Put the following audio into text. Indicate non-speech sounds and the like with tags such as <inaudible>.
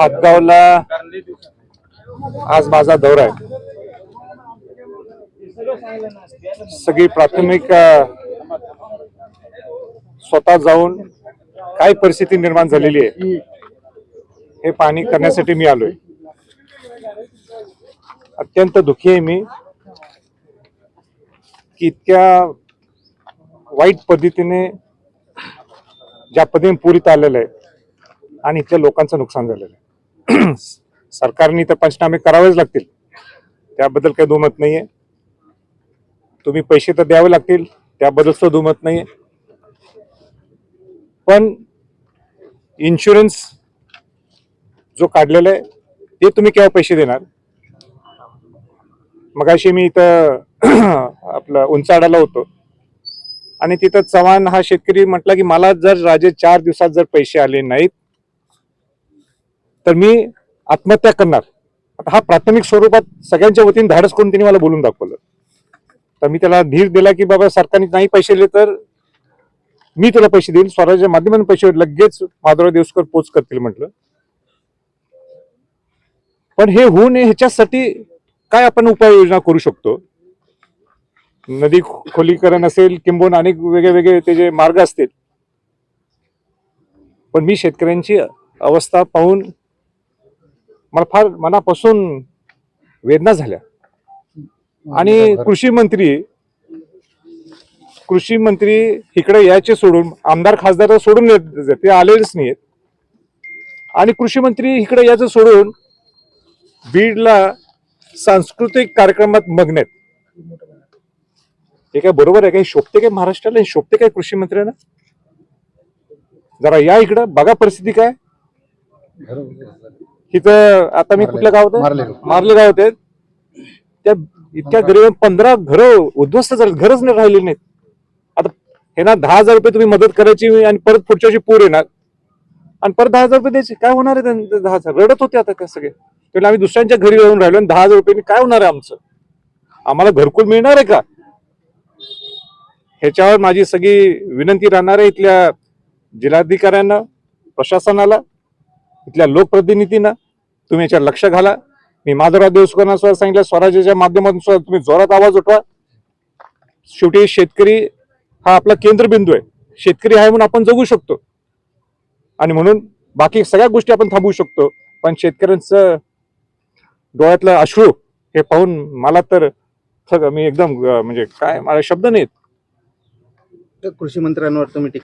हातगावला आज माझा दौरा आहे. सगळी प्राथमिक स्वतः जाऊन काय परिस्थिती निर्माण झालेली आहे हे पाहणी करण्यासाठी मी आलोय. अत्यंत दुःखी आहे मी की इतक्या वाईट पद्धतीने ज्या पद्धतीने पुरीत आलेलं आहे आणि इथल्या लोकांचं नुकसान झालेलं आहे. <clears throat> सरकारने तर पंचनामे करावेच लागतील. त्याबद्दल काही दुमत नाहीये. तुम्ही पैसे तर द्यावे लागतील त्याबद्दल सुद्धा दुमत नाहीये. पण इन्शुरन्स जो काढलेला आहे ते तुम्ही केव्हा पैसे देणार? मगाशी मी इथं <clears throat> आपलं उंचाडाला होतो. आणि तिथं चव्हाण हा शेतकरी म्हटला की मला जर राजे चार दिवसात जर पैसे आले नाहीत तर मी आत्महत्या करणार. आता हा प्राथमिक स्वरूपात सगळ्यांच्या वतीने धाडस करून त्यांनी मला बोलून दाखवलं. तर मी त्याला धीर दिला की बाबा सरकारने नाही पैसे दिले तर मी तुला पैसे देईन स्वराज्य माध्यमातून पैसे लगेच माधवराव देवसकर पोच करतील म्हटलं. पण हे होऊ नये ह्याच्यासाठी काय आपण उपाययोजना करू शकतो? नदी खोलीकरण असेल किंबहुना अनेक वेगळे वेगळे त्याचे मार्ग असतील. पण मी शेतकऱ्यांची अवस्था पाहून मला फार मनापासून वेदना झाल्या. आणि कृषी मंत्री कृषी मंत्री इकडे यायचे सोडून आमदार खासदार सोडून ते आलेच नाहीत आणि कृषी मंत्री इकडे यायचं सोडून बीडला सांस्कृतिक कार्यक्रमात मग्न आहेत. हे काय बरोबर आहे? काय शोभते काय महाराष्ट्राला? हे शोभते काय कृषी मंत्र्यांना? जरा या इकडं बघा परिस्थिती काय. इथं आता मी कुठल्या गावात मार्ले. मारले गावात आहेत त्या इतक्या गरीब पंधरा घरं उद्ध्वस्त झाले घरच नाही राहिलेली नाहीत. आता हे ना दहा हजार रुपये तुम्ही मदत करायची आणि परत पुढच्या वर्षी पूर येणार. आणि परत दहा हजार रुपये द्यायचे. काय होणार आहे त्यांचे दहा हजार? रडत होते आता काय सगळे? त्याला आम्ही दुसऱ्यांच्या घरी राहून राहिलो आणि दहा हजार रुपयांनी काय होणार आहे आमचं? आम्हाला घरकुल मिळणार आहे का? ह्याच्यावर माझी सगळी विनंती राहणार आहे इथल्या जिल्हाधिकाऱ्यांना प्रशासनाला इथल्या लोकप्रतिनिधींना. तुम्ही याच्यावर लक्ष घाला. मी माधवराव देवसकरांना सुद्धा सांगितलं स्वराज्याच्या माध्यमातून सुद्धा तुम्ही जोरात आवाज उठवा. शेवटी शेतकरी हा आपला केंद्रबिंदू आहे. शेतकरी आहे म्हणून आपण जगू शकतो. आणि म्हणून बाकी सगळ्या गोष्टी आपण थांबवू शकतो. पण शेतकऱ्यांचं डोळ्यातलं अश्रू हे पाहून मला तर मी एकदम म्हणजे काय मला शब्द नाहीत. कृषी मंत्र्यांवर तुम्ही टीका